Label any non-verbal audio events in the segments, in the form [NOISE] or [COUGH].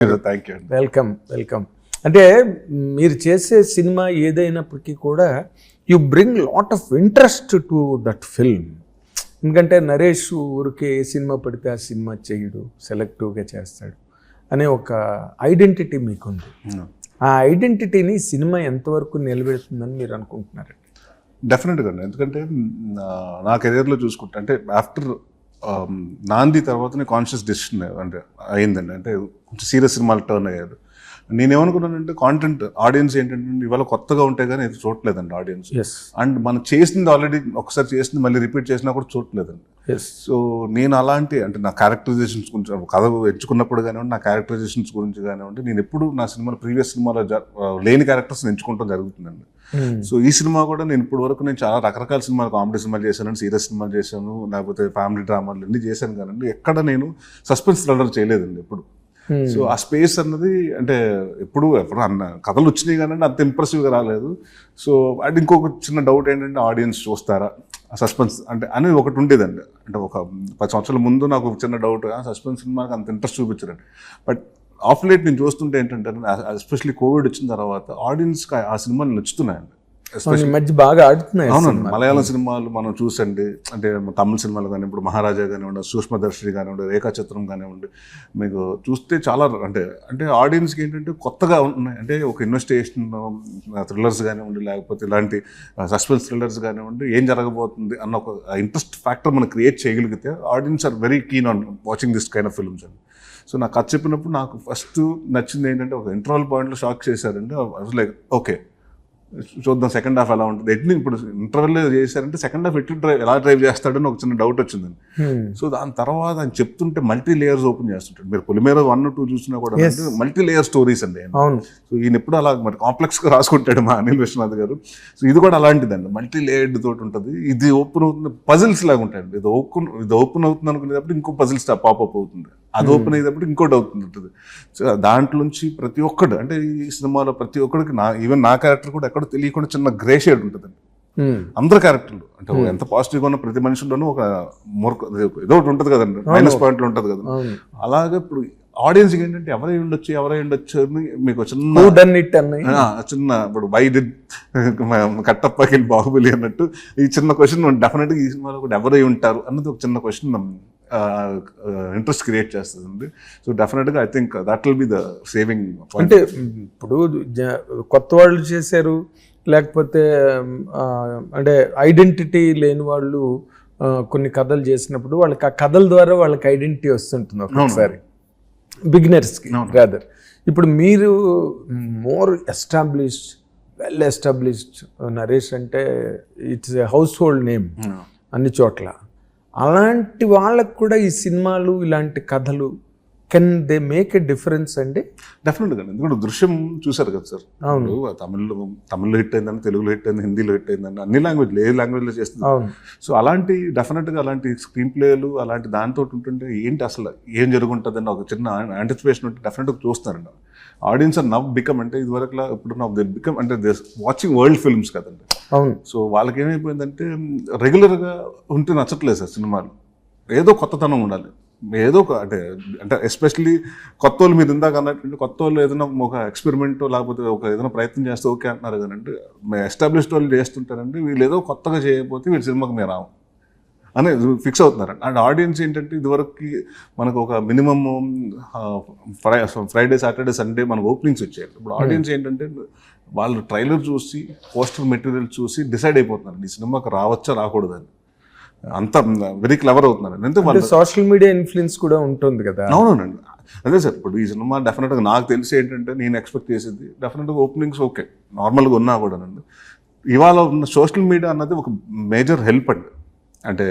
Thank you welcome welcome అంటే మీరు చేసే సినిమా ఏదైనప్పటికీ కూడా you bring lot of interest to that film ఎందుకంటే నరేష్ ఊరికే ఏ సినిమా పడితే ఆ సినిమా చేయడు సెలెక్టివ్గా చేస్తాడు అనే ఒక ఐడెంటిటీ మీకుంది. ఆ ఐడెంటిటీని సినిమా ఎంతవరకు నిలబెడుతుందని మీరు అనుకుంటున్నారండి? డెఫినెట్గా ఎందుకంటే నా- నా కెరీర్లో చూసుకుంటే అంటే ఆఫ్టర్ నాంది తర్వాతనే కాన్షియస్ డెసిషన్ అంటే అయిందండి. అంటే కొంచెం సీరియస్ సినిమాలు టర్న్ అయ్యారు. నేనేమనుకున్నానంటే కాంటెంట్ ఆడియన్స్ ఏంటంటే ఇవాళ కొత్తగా ఉంటే కానీ ఇది చూడలేదండి ఆడియన్స్ అండ్ మనం చేసింది ఆల్రెడీ ఒకసారి చేసింది మళ్ళీ రిపీట్ చేసినా కూడా చూడలేదండి సో నేను అలాంటి అంటే నా క్యారెక్టరైజేషన్స్ గురించి కథ ఎంచుకున్నప్పుడు కానివ్వండి నా క్యారెక్టరైజేషన్స్ గురించి కానివ్వండి నేను ఎప్పుడు నా సినిమాలో ప్రీవియస్ సినిమాలో లేని క్యారెక్టర్స్ ఎంచుకుంటాం జరుగుతుందండి. సో ఈ సినిమా కూడా నేను ఇప్పుడు వరకు నేను చాలా రకరకాల సినిమాలు కామెడీ సినిమాలు చేశాను సీరియస్ సినిమాలు చేశాను లేకపోతే ఫ్యామిలీ డ్రామాలు అన్ని చేశాను కానీ ఎక్కడ నేను సస్పెన్స్ థ్రిల్లర్ చేయలేదండి ఎప్పుడు. సో ఆ స్పేస్ అన్నది అంటే ఎప్పుడు ఎప్పుడు అన్న కథలు వచ్చినాయి కానీ అంత ఇంప్రెసివ్గా రాలేదు. సో అండ్ ఇంకొక చిన్న డౌట్ ఏంటంటే ఆడియన్స్ చూస్తారా? సస్పెన్స్ అంటే అనేది ఒకటి ఉండేదండి. అంటే ఒక పది సంవత్సరాల ముందు నాకు ఒక చిన్న డౌట్ సస్పెన్స్ సినిమాకి అంత ఇంట్రెస్ట్ చూపించారండి. బట్ ఆఫ్ లేట్ నేను చూస్తుంటే ఏంటంటే ఎస్పెషల్లీ కోవిడ్ వచ్చిన తర్వాత ఆడియన్స్కి ఆ సినిమాలు నచ్చుతున్నాయండి. ఈ మధ్య బాగా ఆడుతున్నాయి అవునండి. మలయాళం సినిమాలు మనం చూసండి అంటే తమిళ సినిమాలు కానీ ఇప్పుడు మహారాజా కానివ్వండి సూక్ష్మదర్శి కానివ్వండి రేఖాచిత్రం కానివ్వండి మీకు చూస్తే చాలా అంటే అంటే ఆడియన్స్కి ఏంటంటే కొత్తగా ఉన్నాయి. అంటే ఒక ఇన్వెస్టిగేషన్ థ్రిల్లర్స్ కానివ్వండి లేకపోతే ఇలాంటి సస్పెన్స్ థ్రిల్లర్స్ కానివ్వండి ఏం జరగబోతుంది అన్న ఒక ఇంట్రెస్ట్ ఫ్యాక్టర్ మనం క్రియేట్ చేయగలిగితే audience are very keen on watching this kind of films అండి. సో నాకు కథ చెప్పినప్పుడు నాకు ఫస్ట్ నచ్చింది ఏంటంటే ఒక ఇంటర్వల్ పాయింట్లో షాక్ చేశారండి. లైక్ ఓకే చూద్దాం సెకండ్ హాఫ్ ఎలా ఉంటుంది. ఎట్ని ఇప్పుడు ఇంటర్వెల్ చేశారంటే సెకండ్ హాఫ్ ఎట్లు డ్రైవ్ ఎలా డ్రైవ్ చేస్తాడని ఒక చిన్న డౌట్ వచ్చిందండి. Hmm. సో దాని తర్వాత ఆయన చెప్తుంటే మల్టీ లేయర్స్ ఓపెన్ చేస్తుంటాడు. మీరు పొలిమేర వన్ టూ చూసినా కూడా మల్టీ లేయర్ స్టోరీస్ అండి సో ఈయన ఎప్పుడు అలా మరి కాంప్లెక్స్గా రాసుకుంటాడు మా అనిల్ విశ్వనాథ్ గారు. సో ఇది కూడా అలాంటిదండి. మల్టీ లేయర్డ్ తోటి ఉంటుంది. ఇది ఓపెన్ అవుతుంది పజిల్స్ లాగా ఉంటాయండి. ఇది ఓపెన్ ఇది ఓపెన్ అవుతుంది అనుకునేటప్పుడు ఇంకో పజిల్స్ పాపప్ అవుతుంది. అది ఓపెన్ అయ్యేటప్పుడు ఇంకోటి సో దాంట్లోంచి ప్రతి ఒక్కడు అంటే ఈ సినిమాలో ప్రతి ఒక్కడికి నా ఈవెన్ నా క్యారెక్టర్ కూడా ఎక్కడో తెలియకుండా చిన్న గ్రే షేడ్ ఉంటుందండి. Hmm. అందరు క్యారెక్టర్లు అంటే ఎంత పాజిటివ్గా ఉన్న ప్రతి మనిషిలోనూ ఒక మూర్ఖ ఏదో ఒకటి ఉంటుంది కదండి. మైనస్ పాయింట్లు ఉంటుంది కదా అలాగే ఇప్పుడు ఆడియన్స్ ఏంటంటే ఎవరై ఉండొచ్చు ఎవరై ఉండొచ్చు అని మీకు చిన్న చిన్న ఇప్పుడు వై డి [LAUGHS] కట్టప్పకి బాహుబలి అన్నట్టు ఈ చిన్న క్వశ్చన్ డెఫినెట్గా ఈ సినిమాలో కూడా ఎవరై ఉంటారు అన్నది ఒక చిన్న క్వశ్చన్ ఇంట్రెస్ట్ క్రియేట్ చేస్తుంది సో డెఫినెట్గా I think that will be the saving అంటే ఇప్పుడు కొత్త వాళ్ళు చేశారు లేకపోతే అంటే ఐడెంటిటీ లేని వాళ్ళు కొన్ని కథలు చేసినప్పుడు వాళ్ళకి ఆ కథల ద్వారా వాళ్ళకి ఐడెంటిటీ వస్తుంటుంది ఒకసారి బిగినర్స్కి రాదర్ ఇప్పుడు మీరు more established well established Naresh అంటే it's a household name అన్ని చోట్ల. అలాంటి వాళ్ళకు కూడా ఈ సినిమాలు ఇలాంటి కథలు can they make a difference అండి? డెఫినెట్గా ఎందుకంటే దృశ్యం చూసారు కదా సార్. అవును. తమిళ్ళో తమిళ్ళో హిట్ అయిందని తెలుగులో హిట్ అయింది హిందీలో హిట్ అయిందని అన్ని లాంగ్వేజ్ ఏ లాంగ్వేజ్లో చేస్తుంది అవును. సో అలాంటి డెఫినెట్గా అలాంటి స్క్రీన్ ప్లేలు అలాంటి దాంతో ఉంటుంటే ఏంటి అసలు ఏం జరుగుంటుందని ఒక చిన్న యాంటిసిపేషన్ ఉంటే డెఫినెట్గా చూస్తారండి. ఆడియన్స్ ఆర్ నవ్ బికమ్ అంటే ఇదివరకు ఇప్పుడు నవ్ దే బికమ్ అంటే దే వాచింగ్ వరల్డ్ ఫిల్మ్స్ కదండి. అవును. సో వాళ్ళకి ఏమైపోయిందంటే రెగ్యులర్గా ఉంటే నచ్చట్లేదు సార్ సినిమాలు. ఏదో కొత్తతనం ఉండాలి. ఏదో ఒక అంటే అంటే ఎస్పెషల్లీ కొత్త వాళ్ళు మీరు ఇందాక అన్నట్టు కొత్త వాళ్ళు ఏదైనా ఒక ఎక్స్పెరిమెంట్ లేకపోతే ఒక ఏదైనా ప్రయత్నం చేస్తే ఓకే అంటున్నారు కదండి. ఎస్టాబ్లిష్డ్ వాళ్ళు చేస్తుంటారండి. వీళ్ళు ఏదో కొత్తగా చేయకపోతే వీళ్ళ సినిమాకి మీరు రావు అని ఫిక్స్ అవుతున్నారు అండ్ ఆడియన్స్ ఏంటంటే ఇదివరకు మనకు ఒక మినిమమ్ ఫ్రై ఫ్రైడే సాటర్డే సండే మనకు ఓపెనింగ్స్ వచ్చాయి ఇప్పుడు ఆడియన్స్ ఏంటంటే వాళ్ళు ట్రైలర్ చూసి పోస్టర్ మెటీరియల్ చూసి డిసైడ్ అయిపోతున్నారు. ఈ సినిమాకి రావచ్చా రాకూడదని అంత వెరీ క్లవర్ అవుతున్నారు. అంటే వాళ్ళు సోషల్ మీడియా ఇన్ఫ్లుయెన్స్ కూడా ఉంటుంది కదా. అవునవునండి. అదే సార్ ఇప్పుడు ఈ సినిమా డెఫినెట్గా నాకు తెలిసి ఏంటంటే నేను ఎక్స్పెక్ట్ చేసేది డెఫినెట్గా ఓపెనింగ్స్ ఓకే. నార్మల్గా ఉన్నా కూడా అండి ఇవాళ ఉన్న సోషల్ మీడియా అన్నది ఒక మేజర్ హెల్ప్ అండి. అంటే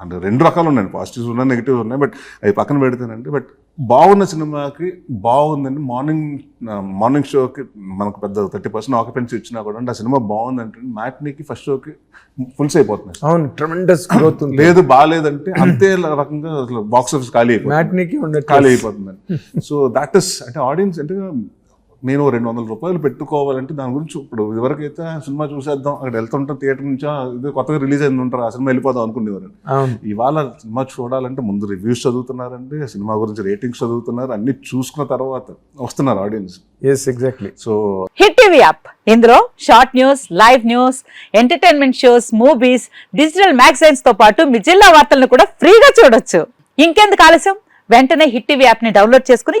అంటే రెండు రకాలు ఉన్నాయండి పాజిటివ్స్ ఉన్నాయి నెగిటివ్స్ ఉన్నాయి బట్ అవి పక్కన పెడతానండి బట్ బాగున్న సినిమాకి బాగుందండి. మార్నింగ్ మార్నింగ్ షోకి మనకు పెద్ద థర్టీ పర్సెంట్ ఆక్యుపెన్సీ ఇచ్చినా కూడా అంటే ఆ సినిమా బాగుందంటే మ్యాట్నీకి ఫస్ట్ షోకి ఫుల్స్ అయిపోతున్నాయి అవును ట్రమెండస్ గ్రోత్ లేదు బాగాలేదంటే అంతే రకంగా అసలు బాక్స్ ఆఫీస్ ఖాళీ అయిపోతుంది. మ్యాట్నికి ఖాళీ అయిపోతుందండి సో దాట్ ఇస్ అంటే ఆడియన్స్ అంటే నేను రెండు వందల రూపాయలు పెట్టుకోవాలంటే దాని గురించి ఇప్పుడు ఇదివరకైతే సినిమా చూసేద్దాం అక్కడ వెళ్తుంటాం థియేటర్ నుంచి "ఆ, ఇది కొత్తగా రిలీజ్ అయింది ఉంటారు ఆ సినిమా వెళ్ళిపోదాం అనుకునేవారు. ఇవాళ సినిమా చూడాలంటే ముందు రివ్యూస్ చదువుతున్నారండి సినిమా గురించి రేటింగ్స్ చదువుతున్నారు అన్ని చూసుకున్న తర్వాత వస్తున్నారు audience. Yes exactly so hit TV app. ఇందులో short news live news entertainment shows movies digital మ్యాగజైన్స్తో పాటు మీ జిల్లా వార్తలను కూడా ఫ్రీగా చూడొచ్చు. ఇంకెందుకు ఆలస్యం? వెంటనే హిట్ టీవీ యాప్ని డౌన్లోడ్ చేసుకుని